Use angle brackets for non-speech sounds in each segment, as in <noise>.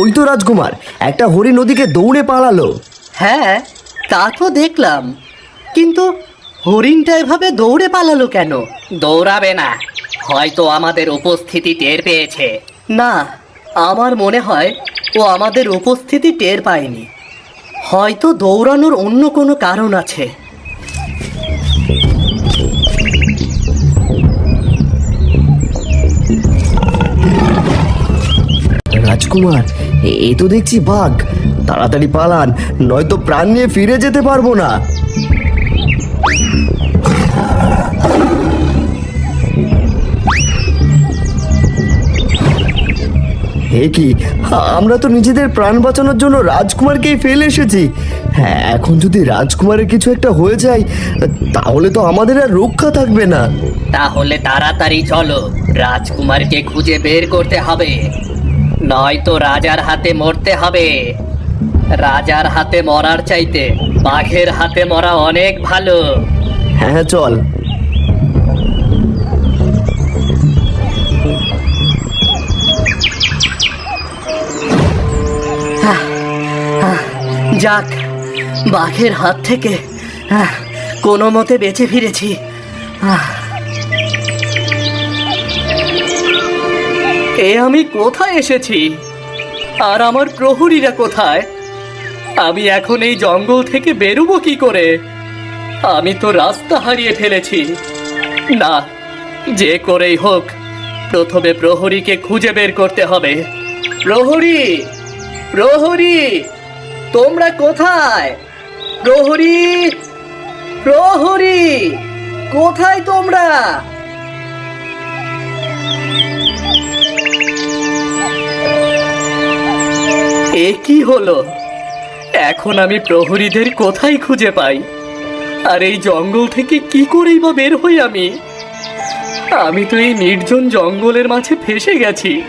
ওই তো রাজকুমার একটা হরিণ নদীকে দৌড়ে পালালো। হ্যাঁ তা তো দেখলাম। কিন্তু হরিণটা এভাবে দৌড়ে পালালো কেন? দৌড়াবে না। হয়তো আমাদের উপস্থিতি টের পেয়েছে। না আমার মনে হয় ও আমাদের উপস্থিতি টের পায়নি। হয়তো দৌড়ানোর অন্য কোনো কারণ আছে। রাজকুমার এ- এ তো দেখছি বাঘ। তাড়াতাড়ি পালান, নয়তো প্রাণ নিয়ে ফিরে যেতে পারব না। হে কি, আমরা তো নিজেদের প্রাণ বাঁচানোর জন্য রাজকুমারকেই ফেলে এসেছি। হ্যাঁ এখন যদি রাজকুমারের কিছু একটা হয়ে যায়, তাহলে তো আমাদের আর রক্ষা থাকবে না। তাহলে তাড়াতাড়ি চলো, রাজকুমারকে খুঁজে বের করতে হবে। নয়তো রাজার হাতে মরতে হবে। রাজার হাতে মরার চাইতে বাঘের হাতে মরা অনেক ভালো। হ্যাঁ হ্যাঁ চল। যাক বাঘের হাত থেকে কোনো মতে বেঁচে ফিরেছি। আহ। এ আমি কোথায় এসেছি? আর আমার প্রহরীরা কোথায়? আমি এখন এই জঙ্গল থেকে বেরোবো কি করে? আমি তো রাস্তা হারিয়ে ফেলেছি। না, যে করেই হোক, প্রথমে প্রহরীকে খুঁজে বের করতে হবে। প্রহরী! প্রহরী! তোমরা কোথায়? প্রহরী! প্রহরী! কোথায় তোমরা? এ কি হলো? এখন আমি প্রহরীদের কোথায় খুঁজে পাই? আর এই জঙ্গল থেকে কি করেই বা বের হই আমি? আমি তো এই নির্জন জঙ্গলের মাঝে ফেসে গেছি।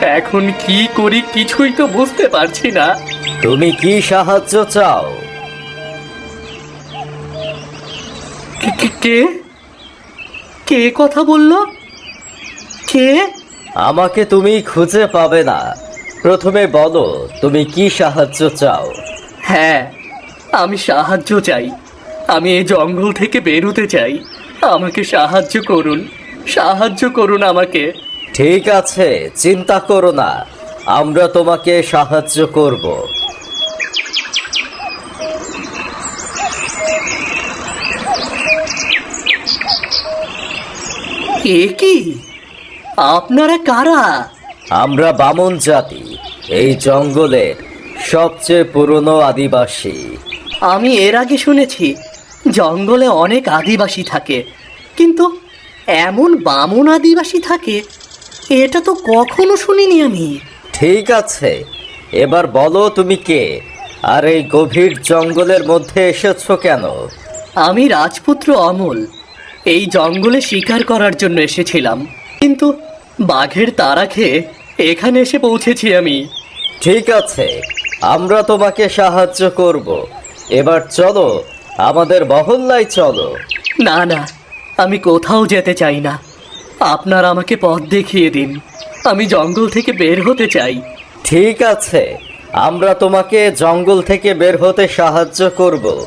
এখন কি করি কিছুই তো বুঝতে পারছি না। তুমি কি সাহায্য চাও? কে- কে- কে? কে কথা বলল? কে? আমাকে তুমি খুঁজে পাবে না। প্রথমে বলো তুমি কি সাহায্য চাও? হ্যাঁ আমি সাহায্য চাই। আমি এই জঙ্গল থেকে বেরোতে চাই। আমাকে সাহায্য করুন। সাহায্য করুন আমাকে। ঠিক আছে চিন্তা করো না। আমরা তোমাকে সাহায্য করব। এ কি? আপনারা কারা? আমরা বামন জাতি এই জঙ্গলের সবচেয়ে পুরনো আদিবাসী। আমি এর আগে শুনেছি জঙ্গলে অনেক আদিবাসী থাকে কিন্তু এমন বামন আদিবাসী থাকে এটা তো কখনো শুনিনি আমি। ঠিক আছে এবার বলো তুমি কে আর এই গভীর জঙ্গলের মধ্যে এসেছ কেন? আমি রাজপুত্র অমল এই জঙ্গলে শিকার করার জন্য এসেছিলাম কিন্তু বাঘের তাড়া খেয়ে এখানে এসে পৌঁছেছি আমি। ঠিক আছে আমরা তোমাকে সাহায্য করব। এবার চলো আমাদের মহল্লায় চলো। না না আমি কোথাও যেতে চাই না। আপনার আমাকে পথ দেখিয়ে দিন। আমি জঙ্গল থেকে বের হতে চাই। ঠিক আছে আমরা তোমাকে জঙ্গল থেকে বের হতে সাহায্য করব।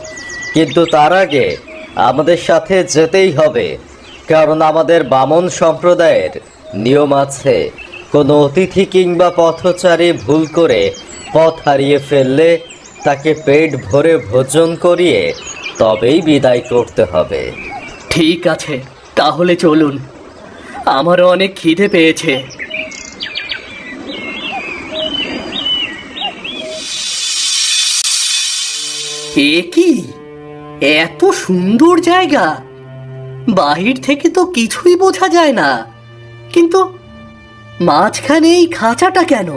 কিন্তু তার আগে আমাদের সাথে যেতেই হবে কারণ আমাদের বামন সম্প্রদায়ের নিয়ম আছে, কোনো অতিথি কিংবা পথচারী ভুল করে পথ হারিয়ে ফেললে তাকে পেট ভরে ভোজন করিয়ে তবেই বিদায় করতে হবে। ঠিক আছে, তাহলে চলুন। আমারও অনেক খিদে পেয়েছে। এ কি? এত সুন্দর জায়গা। বাহির থেকে তো কিছুই বোঝা যায় না। কিন্তু মাঝখানে এই খাঁচাটা কেন?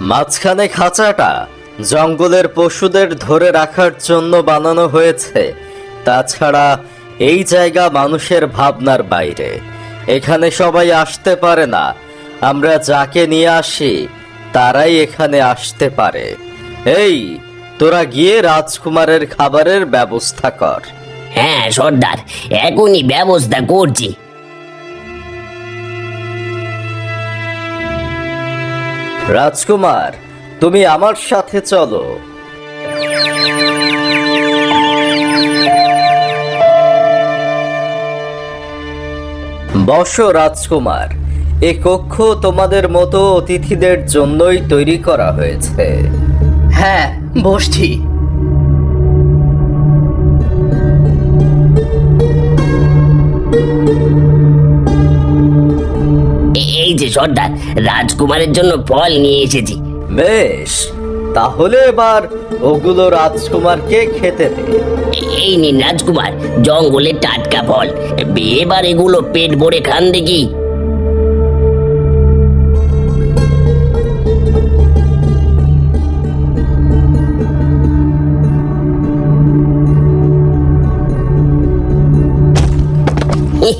মাঝখানে খাঁচাটা জঙ্গলের পশুদের ধরে রাখার জন্য বানানো হয়েছে। তাছাড়া এই জায়গা মানুষের ভাবনার বাইরে। এখানে সবাই আসতে পারে না। আমরা যাকে নিয়ে আসি তারাই এখানে আসতে পারে। এই তোরা গিয়ে রাজকুমারের খাবারের ব্যবস্থা কর। হ্যাঁ সর্দার এখনই ব্যবস্থা করছি। রাজকুমার, তুমি আমার সাথে চলো। বস রাজকুমার, এ কক্ষ তোমাদের মতো অতিথিদের জন্যই তৈরি করা হয়েছে। হ্যাঁ বসছি। সর্দার রাজকুমারের জন্য ফল নিয়ে এসেছি। বেশ তাহলে এবার ওগুলো রাজকুমারকে খেতে দে। এই নিন রাজকুমার জঙ্গলে টাটকা ফল। এবার এগুলো পেট ভরে খান দেখি।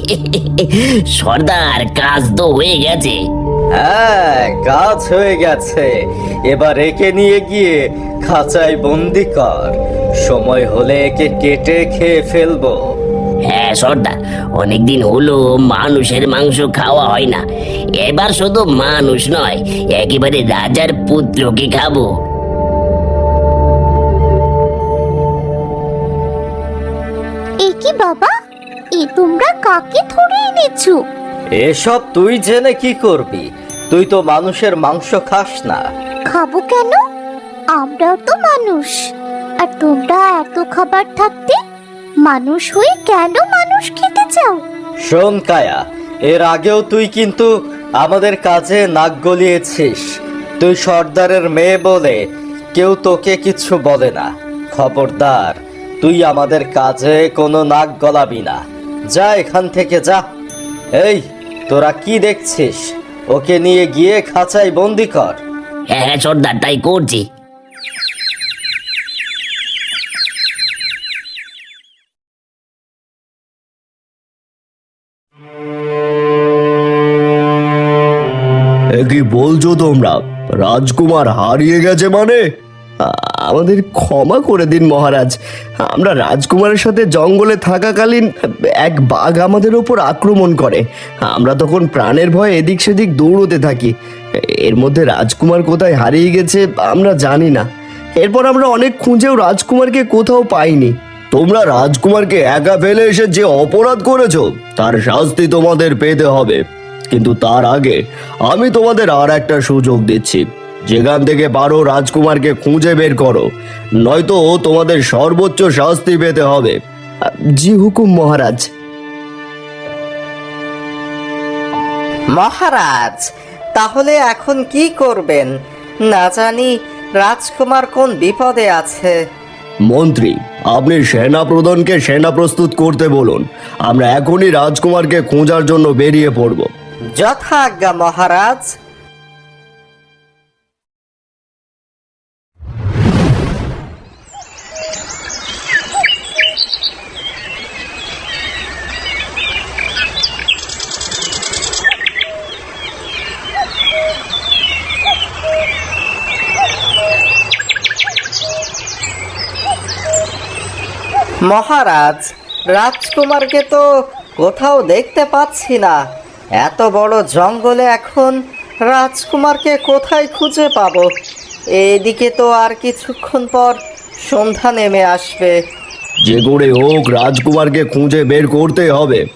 <laughs> সর্দার কাজ তো হয়ে গেছে। হ্যাঁ কাজ হয়ে গেছে। এবার একে নিয়ে গিয়ে খাঁচায় বন্দি কর। সময় হলে একে কেটে খেয়ে ফেলব। হ্যাঁ সর্দার অনেকদিন হলো মানুষের মাংস খাওয়া হয় না। এবার শুধু মানুষ নয় একেবারে রাজার পুত্রকে খাব। তোমরা কাকে ধরে এনেছো? এসব তুই জেনে কি করবি? তুই তো মানুষের মাংস খাস না। খাব কেন? আমরাও তো মানুষ। আর তোমরা এত খাবার থাকতে মানুষ হয়ে কেন মানুষ খেতে চাও? শোন কায়া এর আগেও তুই কিন্তু আমাদের কাজে নাক গলিয়েছিস। তুই সর্দারের মেয়ে বলে কেউ তোকে কিছু বলে না। খবরদার তুই আমাদের কাজে কোনো নাক গলাবি না। যা এখান থেকে যা। এই তোরা কি দেখছিস? ওকে নিয়ে গিয়ে খাঁচায় বন্দি কর। হ্যাঁ হ্যাঁ সর্দার তাই করছি। কি বলছো তোমরা? রাজকুমার হারিয়ে গেছে মানে? আমাদের ক্ষমা করে দিন মহারাজ। আমরা রাজকুমারের সাথে জঙ্গলে থাকাকালীন এক বাঘ আমাদের ওপর আক্রমণ করে। আমরা তখন প্রাণের ভয়ে এদিক সেদিক দৌড়তে থাকি। এর মধ্যে রাজকুমার কোথায় হারিয়ে গেছে আমরা জানি না। এরপর আমরা অনেক খুঁজেও রাজকুমারকে কোথাও পাইনি। তোমরা রাজকুমারকে একা ফেলে এসে যে অপরাধ করেছ, তার শাস্তি তোমাদের পেতে হবে। কিন্তু তার আগে আমি তোমাদের আর একটা সুযোগ দিচ্ছি। যেখান থেকে পারো রাজকুমারকে খুঁজে বের করো। নয়তো তোমাদের সর্বোচ্চ শাস্তি পেতে হবে। জি হুকুম মহারাজ। মহারাজ তাহলে এখন কি করবেন? না জানি রাজকুমার কোন বিপদে আছে। মন্ত্রী আপনি সেনা প্রধানকে সেনা প্রস্তুত করতে বলুন। আমরা এখনই রাজকুমারকে খোঁজার জন্য বেরিয়ে পড়ব। যথাজ্ঞা মহারাজ। মহারাজ রাজকুমারকে তো কোথাও দেখতে পাচ্ছি না। এত বড় জঙ্গলে এখন রাজকুমারকে কোথায় খুঁজে পাব? এদিকে তো আর কিছুক্ষণ পর সন্ধ্যা নেমে আসবে। যে করে হোক রাজকুমারকে খুঁজে বের করতে হবে।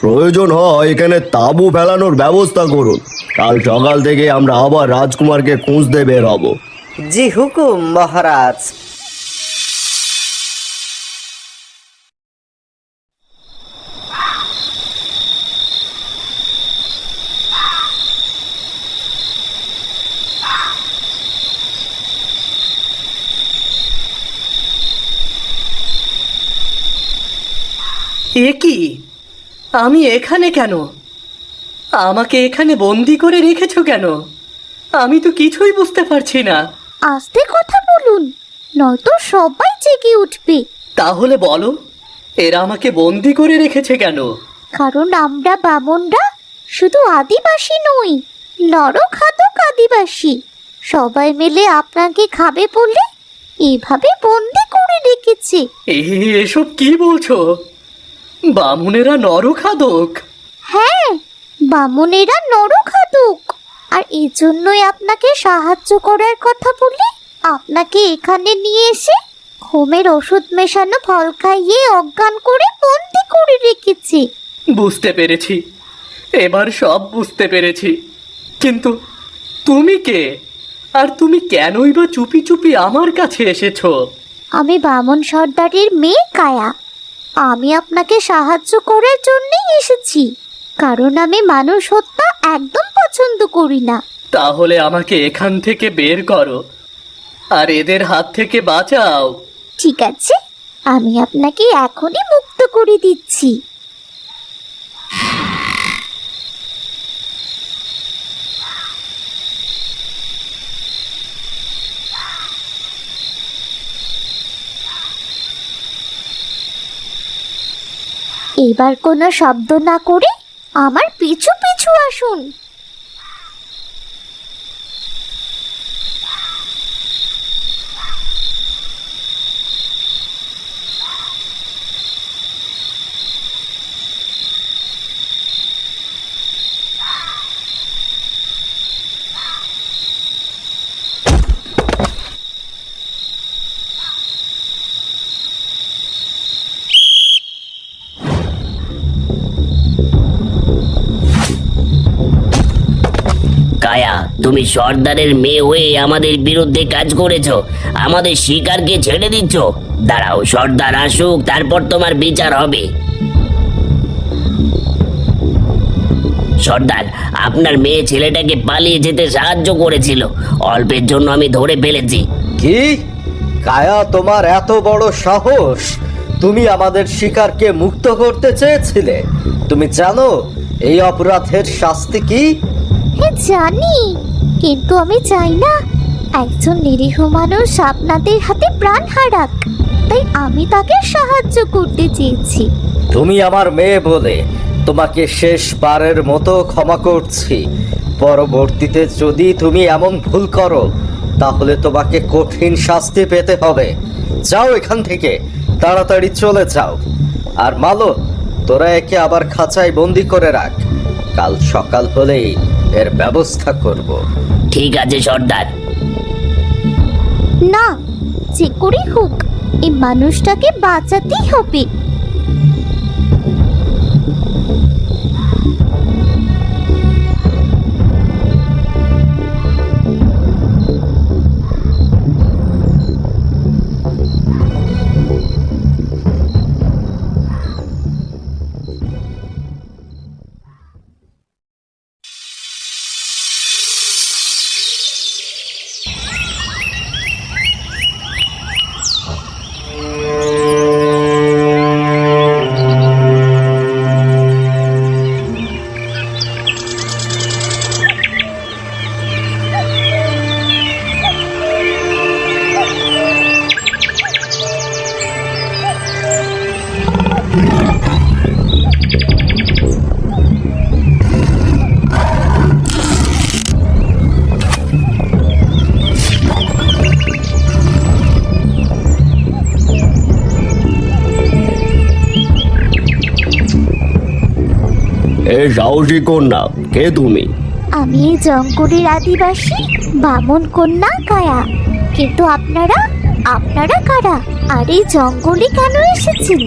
প্রয়োজন হয় এখানে তাঁবু ফেলানোর ব্যবস্থা করুন। কাল সকাল থেকে আমরা আবার রাজকুমারকে খুঁজতে বের হব। জি হুকুম মহারাজ। এ কি? আমি এখানে কেন? আমাকে এখানে বন্দি করে রেখেছ কেন? আমি তো কিছুই বুঝতে পারছি না। আস্তে কথা বলুন নয়তো সবাই জেগে উঠবে। তাহলে বলো এরা আমাকে বন্দি করে রেখেছে কেন? কারণ আমরা বামনরা শুধু আদিবাসী নই নরখাদক আদিবাসী। সবাই মিলে আপনাকে খাবে বলে এভাবে বন্দি করে রেখেছে। এ এসব কি বলছো? বামুনেরা নরখাদক। হ্যাঁ বামনেরা নরখাদক। আর এই জন্যই আপনাকে সাহায্য করার কথা বলে আপনাকে এখানে নিয়ে এসে ঘুমের ওষুধ মেশানো ফল খাইয়ে অজ্ঞান করে বন্দি করে রেখেছি। বুঝতে পেরেছি। এবার সব বুঝতে পেরেছি। কিন্তু তুমি কে? আর তুমি কেনই বা চুপি চুপি আমার কাছে এসেছ? আমি বামন সর্দারের মেয়ে কায়া। আমি আপনাকে সাহায্য করার জন্যই এসেছি কারণ আমি মানুষ হত্যা একদম পছন্দ করি না। তাহলে আমাকে এখান থেকে বের করো আর এদের হাত থেকে বাঁচাও। ঠিক আছে আমি আপনাকে এখনই মুক্ত করে দিচ্ছি। এবার কোনো শব্দ না করে আমার পিছু পিছু আসুন। তুমি সর্দারের মেয়ে হয়ে আমাদের বিরুদ্ধে কাজ করেছ। আমাদের শিকারকে ছেড়ে দিচ্ছ। দাঁড়াও, সর্দার আসুক, তারপর তোমার বিচার হবে। সর্দার, আপনার মেয়ে ছেলেটাকে পালিয়ে যেতে সাহায্য করেছিল। অল্পের জন্য আমি ধরে ফেলেছি। কি? কায়া, তোমার এত বড় সাহস? তুমি আমাদের শিকারকে মুক্ত করতে চেয়েছিলে। তুমি জানো, এই অপরাধের শাস্তি কি? জানি, কিন্তু আমি চাই না। একজন নিরীহ মানুষ আপনাদের হাতে প্রাণ হারাক, তাই আমি তাকে সাহায্য করতে চেয়েছি। তুমি আমার মেয়ে বলে তোমাকে শেষবারের মতো ক্ষমা করছি। পরবর্তীতে যদি তুমি এমন ভুল করো, তাহলে তোমাকে কঠিন শাস্তি পেতে হবে। যাও এখান থেকে, তাড়াতাড়ি চলে যাও। আর মালো, তোরা একে আবার খাঁচায় বন্দি করে রাখ। কাল সকাল হলেই এর ব্যবস্থা করব। ঠিক আছে সর্দার। না যে করে হোক এই মানুষটাকে বাঁচাতেই হবে। সাহসী কন্যা কে তুমি? আমি এই জঙ্গলের আদিবাসী বামন কন্যা কায়া। কিন্তু আপনারা আপনারা কারা? আর এই জঙ্গলে কেন এসেছেন?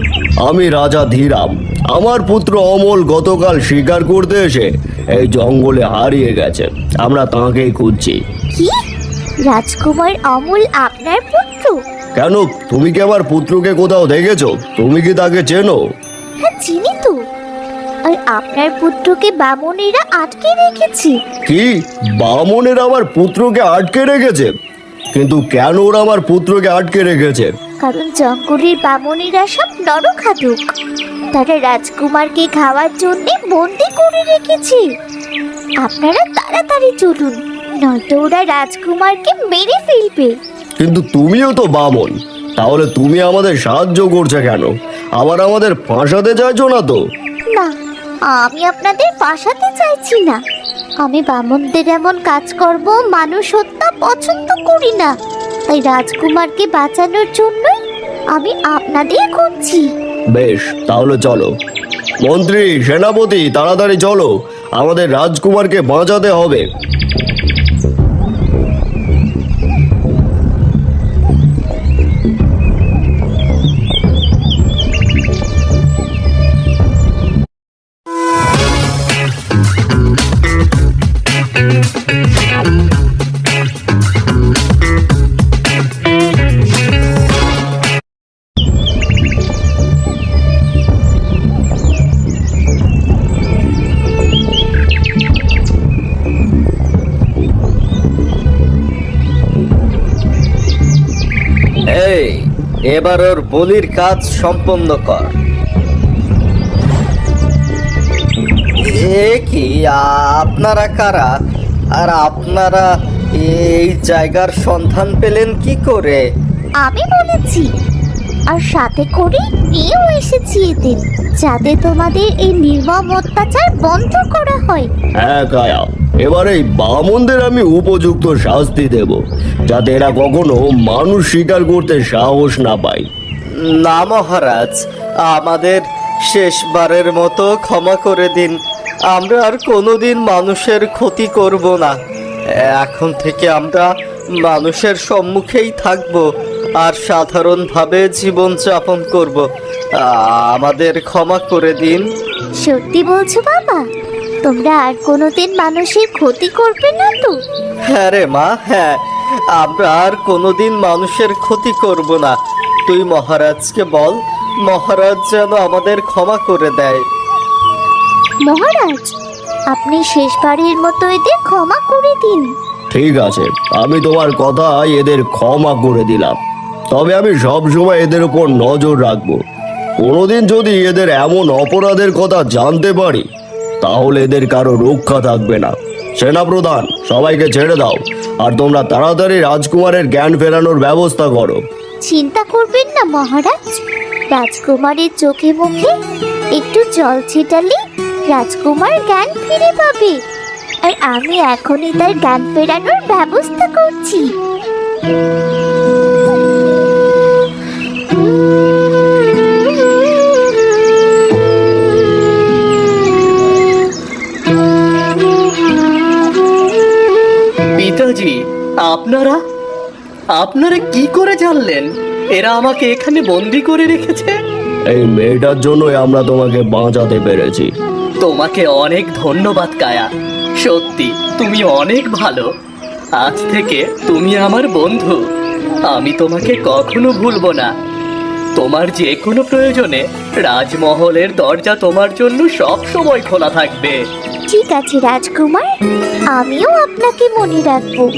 আমি রাজা ধীরাম। আমার পুত্র অমল গতকাল শিকার করতে এসে এই জঙ্গলে হারিয়ে গেছে। আমরা তাঁকেই খুঁজছি। কি? রাজকুমার অমল আপনার পুত্র? কেন তুমি কি আমার পুত্রকে কোথাও দেখেছ? তুমি কি তাকে চেনো? হ্যাঁ চিনি তো। আর আপনার পুত্রকে বামনেরা আটকে রেখেছে। কি? বামনের আমার পুত্রকে আটকে রেখেছে? কিন্তু কেন ওরা আমার পুত্রকে আটকে রেখেছে? কারণ জঙ্গলের বামনেরা সব নরখাদক। তারা রাজকুমারকে খাওয়ার জন্য বন্দি করে রেখেছে। আপনারা তাড়াতাড়ি চলুন নয়তো ওরা রাজকুমারকে মেরে ফেলবে। কিন্তু তুমিও তো বামন তাহলে তুমি আমাদের সাহায্য করছে কেন? আবার আমাদের ফাঁসাতে চাইছো না তো? না আমি আপনাদের ফাঁসাতে চাইছি না। আমি বামনদের এমন কাজকর্ম মানুষ হত্যা পছন্দ করি না। তাই রাজকুমারকে বাঁচানোর জন্য আমি আপনাদের খুঁজছি। বেশ, তাহলে চলো। মন্ত্রী, সেনাপতি, তাড়াতাড়ি চলো। আমাদের রাজকুমারকে বাঁচাতে হবে। এবার ওর বলির কাজ সম্পন্ন কর। কি, আপনারা কারা? আর আপনারা এই জায়গার সন্ধান পেলেন কি করে? আমি বলেছি আর সাথে করে নিয়েও এসেছি এদের যাতে তোমাদের এই নির্মম অত্যাচার বন্ধ করা হয়। হ্যাঁ কায়া এবার এই বামনদের আমি উপযুক্ত শাস্তি দেব যাতে এরা কখনো মানুষ স্বীকার করতে সাহস না পায়। না মহারাজ আমাদের শেষবারের মতো ক্ষমা করে দিন। আমরা আর কোনোদিন মানুষের ক্ষতি করব না। এখন থেকে আমরা মানুষের সম্মুখেই থাকব। আর সাধারণভাবে জীবন যাপন করব। আমাদের ক্ষমা করে দিন। সত্যি বলছো বাবা? তোমরা আর কোনোদিন মানুষের ক্ষতি করবে না তো? হ্যাঁ রে মা হ্যাঁ। আমরা আর কোনোদিন মানুষের ক্ষতি করব না। তুই মহারাজকে বল মহারাজ যেন আমাদের ক্ষমা করে দেয়। মহারাজ আপনি শেষবারের মতো এদের ক্ষমা করে দিন। ঠিক আছে আমি তোমার কথা এদের ক্ষমা করে দিলাম। তবে আমি সব সময় এদের উপর নজর রাখব। কোনোদিন যদি এদের এমন অপরাধের কথা জানতে পারি, তাহলে এদের কারও রক্ষা থাকবে না। সেনাপ্রধান, সবাইকে ছেড়ে দাও, আর তোমরা তাড়াতাড়ি রাজকুমারের জ্ঞান ফেরানোর ব্যবস্থা করো। চিন্তা করবেন না, মহারাজ। রাজকুমারের চোখে মুখে একটু জল ছিটালে রাজকুমার জ্ঞান ফিরে পাবে। আর আমি এখনই তার জ্ঞান ফেরানোর ব্যবস্থা করছি। আপনারা কি করে জানলেন? এরা আমাকে এখানে বন্দি করে রেখেছে? এই মেয়েটার জন্যই আমরা তোমাকে বাঁচাতে পেরেছি। তোমাকে অনেক ধন্যবাদ কায়া। সত্যি তুমি অনেক ভালো। আজ থেকে তুমি আমার বন্ধু। আমি তোমাকে কখনো ভুলবো না। তোমার যে কোনো প্রয়োজনে রাজমহলের দরজা তোমার জন্য সব সময় খোলা থাকবে। ঠিক আছে, রাজকুমার। আমিও আপনাকে মনে রাখব।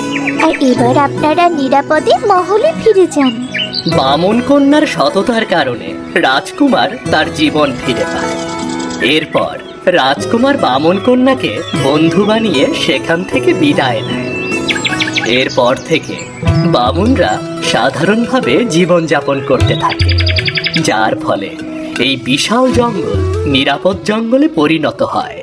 আর এবার আপনারা নিরাপদে মহলে ফিরে যান। বামন কন্যার সততার কারণে রাজকুমার তার জীবন ফিরে পায়। এরপর রাজকুমার বামন কন্যাকে বন্ধু বানিয়ে সেখান থেকে বিদায় নেয়। এরপর থেকে বামুনরা সাধারণভাবে জীবনযাপন করতে থাকে। যার ফলে এই বিশাল জঙ্গল নিরাপদ জঙ্গলে পরিণত হয়।